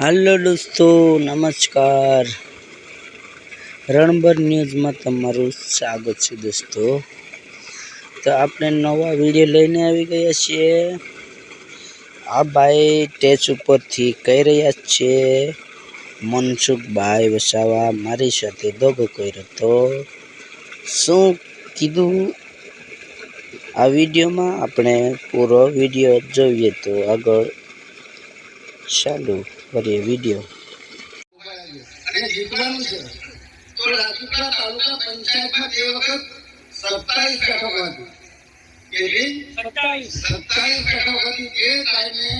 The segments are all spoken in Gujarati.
હાલો દોસ્તો, નમસ્કાર. રણબર ન્યૂઝમાં તમારું સ્વાગત છે દોસ્તો. તો આપણે નવા વીડિયો લઈને આવી ગયા છીએ. આ ભાઈ ટેચ ઉપરથી કહી રહ્યા છે, મનસુખભાઈ વસાવા મારી સાથે દગો કર્યો તો શું કીધું? આ વિડીયોમાં આપણે પૂરો વીડિયો જોઈએ તો આગળ ચાલુ. કરીએ વીડિયો અને જીતવાનું છે. તો રાજપીપળા તાલુકા પંચાયતમાં તે વખત સત્તાવીસ બેઠકો હતી કેટલી સત્તાવીસ. બેઠકો હતી એ ટાઈમે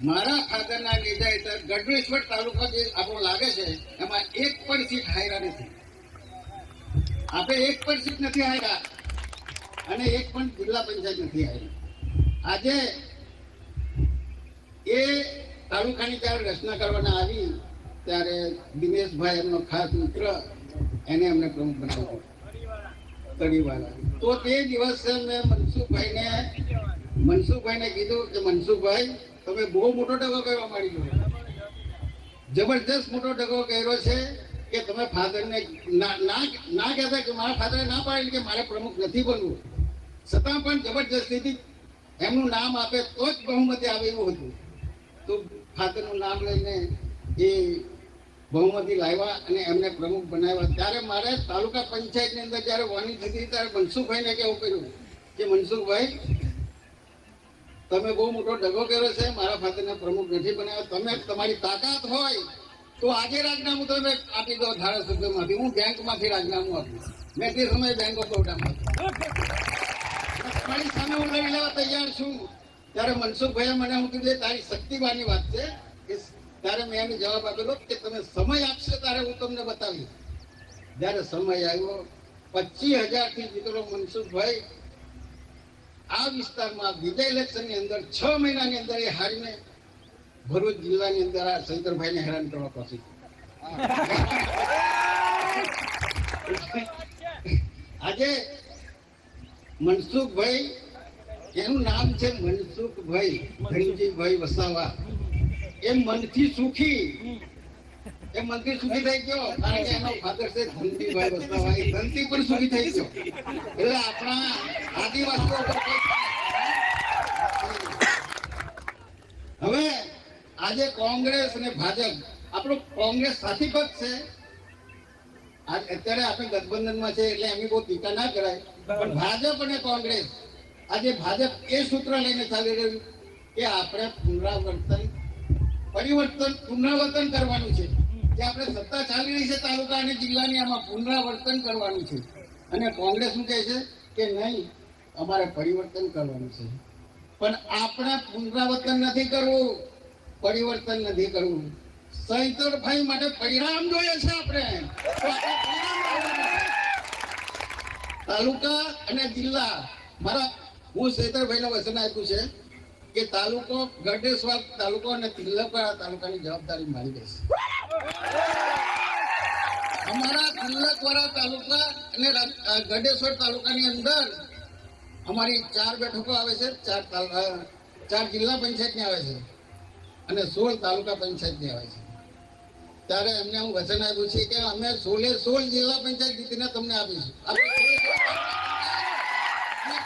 મારા ફાધરના લીધે હેઠળ ગઢવેશ્વર તાલુકા જે આપણો લાગે છે એમાં એક પણ સીટ હાર્યા નથી. આપણે એક પણ સીટ નથી હાર્યા. અને એક પણ જિલ્લા પંચાયત નથી હાર્યા. આજે એ તાલુકાની ત્યારે રચના કરવાના આવી ત્યારે દિનેશભાઈ એમનો ખાસ મિત્ર, એને અમને પ્રમુખ બનાવ્યો. તળીવાળા તો તે દિવસે મેં મનસુખભાઈને મનસુખભાઈને કીધું કે મનસુખભાઈ, તમે બહુ મોટો ડગો કરવા માંડી ગયો જબરજસ્ત મોટો ડગો કર્યો છે કે તમે ફાધરને ના કહેતા કે મારા ફાધરે ના પાડેલી કે મારે પ્રમુખ નથી બનવું. છતાં પણ જબરજસ્તીથી એમનું નામ આપે તો જ બહુમતી આવે એવું હતું. તો ફાધરનું નામ લઈને એ બહુમતી લાવ્યા અને એમને પ્રમુખ બનાવ્યા. ત્યારે મારે તાલુકા પંચાયતની અંદર જ્યારે વાની થતી ત્યારે મનસુખભાઈને કેવું કર્યું કે, મનસુખભાઈ, તમે બહુ મોટો ડગો કર્યો છે, મારા ફાધરને પ્રમુખ નથી બનાવ્યા. તમે તમારી તાકાત હોય તો આજે રાજીનામું તમે આપી દો ધારાસભ્યમાંથી હું બેંકમાંથી રાજીનામું આપું. મેં તે સમયે બેંક ઓફ બરોડામાં મારી સામે હું લઈ લેવા તૈયાર છું. ત્યારે મનસુખભાઈએ મને હું કીધું તારી શક્તિવાની વાત છે. કે ત્યારે મેં એમને જવાબ આપેલો કે તમે સમય આપશો ત્યારે હું તમને બતાવીશ. જ્યારે સમય આવ્યો પચીસ હજારથી જીતેલો મનસુખભાઈ આ વિસ્તારમાં બીજા ઇલેક્શનની અંદર છ મહિનાની અંદર એ હારીને ભરૂચ જિલ્લાની અંદર આ શંકરભાઈને હેરાન કરવા પછી આજે મનસુખભાઈ એનું નામ છે મનસુખભાઈ ધનજીભાઈ વસાવા. એ મનથી સુખી. એ મનથી સુખી થઈ ગયો, કારણ કે એનો ફાધર છે ધનજીભાઈ વસાવા. એ ધનથી પણ સુખી થઈ ગયો. એટલે આપણા આદિવાસીઓ હવે આજે કોંગ્રેસ અને ભાજપ, આપણો કોંગ્રેસ સાથી પક્ષ છે. અત્યારે આપણે ગઠબંધનમાં છે એટલે એમની બહુ ટીકા ના કરાય. પણ ભાજપ અને કોંગ્રેસ આજે ભાજપ એ સૂત્ર લઈને ચાલી રહ્યું કે આપણે પુનરાવર્તન, પરિવર્તન, પુનરાવર્તન કરવાનું છે. કે આપણે સત્તા ચાલી રહી છે તાલુકા અને જિલ્લાની, આમાં પુનરાવર્તન કરવાનું છે. અને કોંગ્રેસ શું કહે છે કે નહીં, અમારે પરિવર્તન કરવાનું છે. પણ આપણે પુનરાવર્તન નથી કરવું, પરિવર્તન નથી કરવું. સૈતરભાઈ માટે પરિણામ જોઈએ છે આપણે. તાલુકા અને જિલ્લા, મારા હું સૈતરભાઈને વચન આપ્યું છે કે તાલુકો ગઢેશ્વર તાલુકો અને તિલકવાડા તાલુકાની જવાબદારી મારી રહેશે. અમારા તિલકવાડા તાલુકા અને ગઢેશ્વર તાલુકાની અંદર અમારી ચાર બેઠકો આવે છે, ચાર ચાર જિલ્લા પંચાયતની આવે છે અને સોળ તાલુકા પંચાયતની આવે છે. ત્યારે એમને હું વચન આપ્યું છે કે અમે સોળે સોળ જિલ્લા પંચાયત જીતીને તમને આપીશું આપણે સોળે સોળ અને ચારે ચાર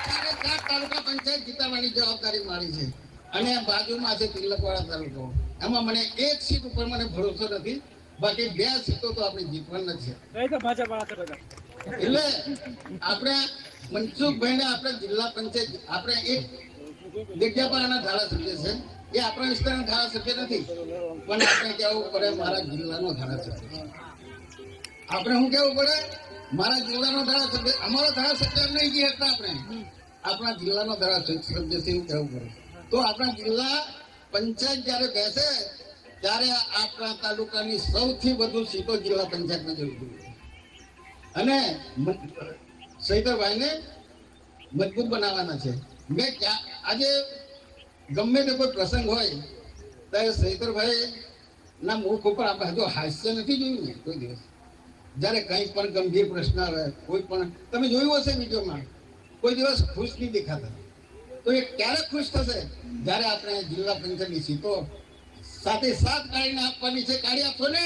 તાલુકા પંચાયત જીતાડવાની જવાબદારી મારી છે. અને બાજુમાં છે તિલકવાડા તાલુકો. એમાં મને એક સીટ ઉપર મને ભરોસો નથી. બાકી બે સીટો તો આપણે જીતવાના છે. એટલે આપણે મનસુખભાઈને આપણે જિલ્લા પંચાયત આપણે એક જગ્યાપાડાના ધારાસભ્ય છે. એ આપણા વિસ્તારના ધારાસભ્ય નથી. પણ આપણે કહેવું પડે મારા જિલ્લાનો ધારાસભ્ય. આપણે શું કહેવું પડે? મારા જિલ્લાનો ધારાસભ્ય અમારો ધારાસભ્ય નહીં કહી હતા આપણે. આપણા જિલ્લાનો ધારાસભ્ય છે એવું કહેવું પડે તો આપણા જિલ્લા પંચાયત જ્યારે બેસે, ત્યારે આપણા તાલુકાની સૌથી વધુ સીટો જિલ્લા પંચાયતમાં જવી જોઈએ અને સૈતરભાઈને મજબૂત બનાવવાના છે. મેં આજે ગમે તે કોઈ પ્રસંગ હોય, ત્યારે સૈતરભાઈ ના મુખ ઉપર આપણે હજુ હાસ્ય નથી જોયું ને કોઈ દિવસ? જ્યારે કંઈ પણ ગંભીર પ્રશ્ન આવે, કોઈ પણ, તમે જોયું હશે વિડીયોમાં? કોઈ દિવસ ખુશ નહીં દેખાતા. તો એ ક્યારે ખુશ થશે? જ્યારે આપણે જિલ્લા પંચાયતની સીટો સાથે સાત કાઢીને આપવાની છે, કાઢી આપશો ને?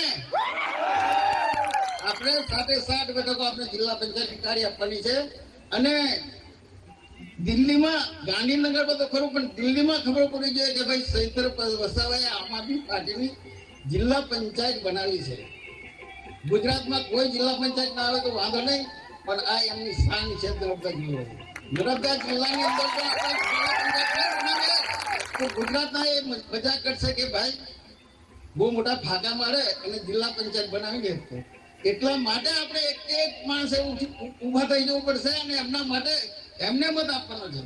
આપણે સાથે સાત બેઠકો આપણે જિલ્લા પંચાયત કાઢી આપવાની છે. અને દિલ્હીમાં ગાંધીનગરમાં તો ખરું, પણ દિલ્હીમાં ખબર પડી જોઈએ કે ભાઈ સૈત્ર વસાવાએ આમ આદમી પાર્ટીની જિલ્લા પંચાયત બનાવી છે. ગુજરાતમાં કોઈ જિલ્લા પંચાયત ના આવે તો વાંધો નહીં, પણ આ એમની શાન છે જિલ્લો નર્મદા જિલ્લાની અંદર એ મજા કરશે કે ભાઈ, બહુ મોટા ફાકા મારે અને જિલ્લા પંચાયત બનાવી એટલા માટે આપણે એક એક માણસે ઊભા થઈ જવું પડશે અને એમના માટે એમને મત આપવાનો છે.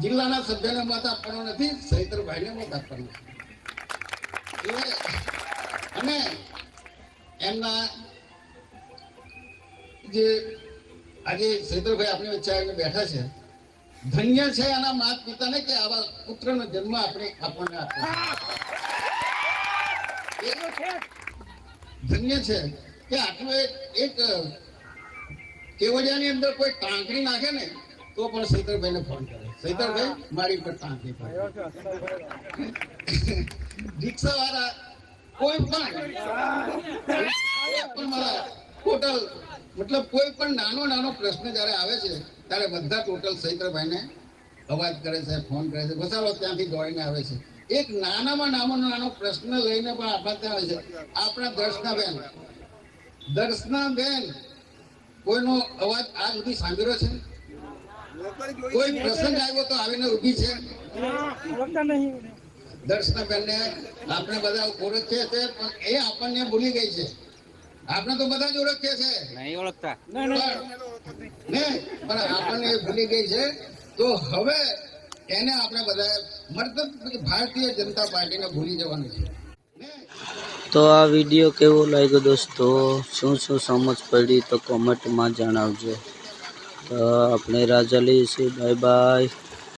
જિલ્લાના સભ્યને મત આપવાનો નથી સહિતરભાઈને મત આપવાનો અને એમના જે આજે સૈતરભાઈ આપણી વચ્ચે આવીને બેઠા છે. ધન્ય છે આના માતા પિતાને કે આવા પુત્રનો જન્મ આપણે આપણને આપ્યો ધન્ય છે કે આટલું એક કેવડિયાની અંદર કોઈ ટાંકણી નાખે ને, તો પણ સૈતરભાઈને ફોન કરે. સૈતરભાઈ મારી પર ટાંકણી પડે રિક્ષા વાળા કોઈ પણ મારા ટોટલ મતલબ કોઈ પણ નાનો નાનો પ્રશ્ન જ્યારે આવે છે, ત્યારે બધા ટોટલ સૈત્રભાઈને અવાજ કરે છે ફોન કરે છે. બસાલો ત્યાંથી દોડીને આવે છે. એક નાનામાં નાનો નાનો પ્રશ્ન લઈને પણ આપણા ત્યાં આવે છે. આપણા દર્શના બેન દર્શના બેન, કોઈનો અવાજ આ સુધી સાંભળ્યો છે? કોઈ પ્રસંગ આવ્યો તો આવીને ઊભી છે? દર્શના બેન ને આપણે બધા ઓળખીએ છે પણ એ આપણને ભૂલી ગઈ છે. આપણે તો બધા જ ઓળખે છે. નહીં ઓળખતા. પણ પણ આપણને એ ભૂલી ગઈ છે. તો હવે એને આપણે બધા મતલબ ભારતીય જનતા પાર્ટીને ભૂલી જવાનું છે. તો આ વીડિયો કેવો લાગ્યો દોસ્તો? શું શું સમજ પડી તો કોમેન્ટમાં જણાવજો. તો આપણે રાજા લઈએ છીએ બાય બાય